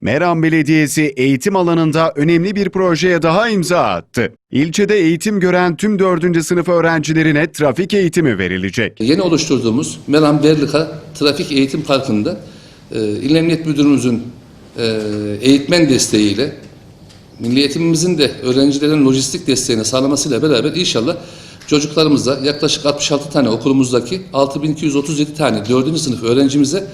Meram Belediyesi eğitim alanında önemli bir projeye daha imza attı. İlçede eğitim gören tüm 4. sınıf öğrencilerine trafik eğitimi verilecek. Yeni oluşturduğumuz Meram Berlika Trafik Eğitim Parkı'nda e, İl Emniyet Müdürümüzün e, eğitmen desteğiyle Milli Eğitimimizin de öğrencilerin lojistik desteğini sağlamasıyla beraber inşallah çocuklarımıza yaklaşık 66 tane okulumuzdaki 6237 tane 4. sınıf öğrencimize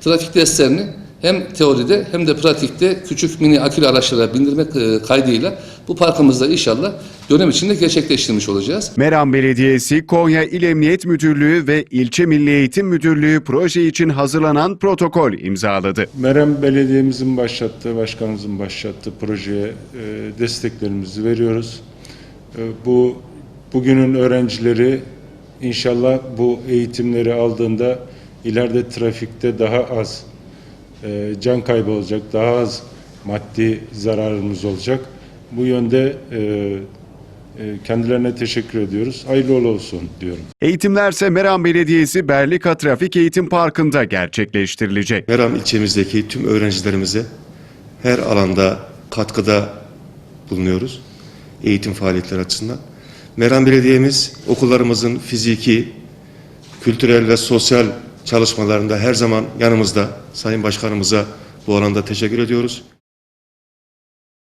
trafik derslerini hem teoride hem de pratikte küçük mini akülü araçlara bindirmek e, kaydıyla bu parkımızda inşallah dönem içinde gerçekleştirmiş olacağız. Meram Belediyesi, Konya İl Emniyet Müdürlüğü ve İlçe Milli Eğitim Müdürlüğü proje için hazırlanan protokol imzaladı. Merem Belediye'mizin başlattığı, başkanımızın başlattığı projeye e, desteklerimizi veriyoruz. E, bu bugünün öğrencileri inşallah bu eğitimleri aldığında ileride trafikte daha az e, can kaybı olacak, daha az maddi zararımız olacak. Bu yönde e, e, kendilerine teşekkür ediyoruz. Hayırlı olsun diyorum. Eğitimlerse Meram Belediyesi Berlika Trafik Eğitim Parkı'nda gerçekleştirilecek. Meram ilçemizdeki tüm öğrencilerimize her alanda katkıda bulunuyoruz. Eğitim faaliyetleri açısından. Meram Belediye'miz okullarımızın fiziki, kültürel ve sosyal çalışmalarında her zaman yanımızda. Sayın Başkanımıza bu alanda teşekkür ediyoruz.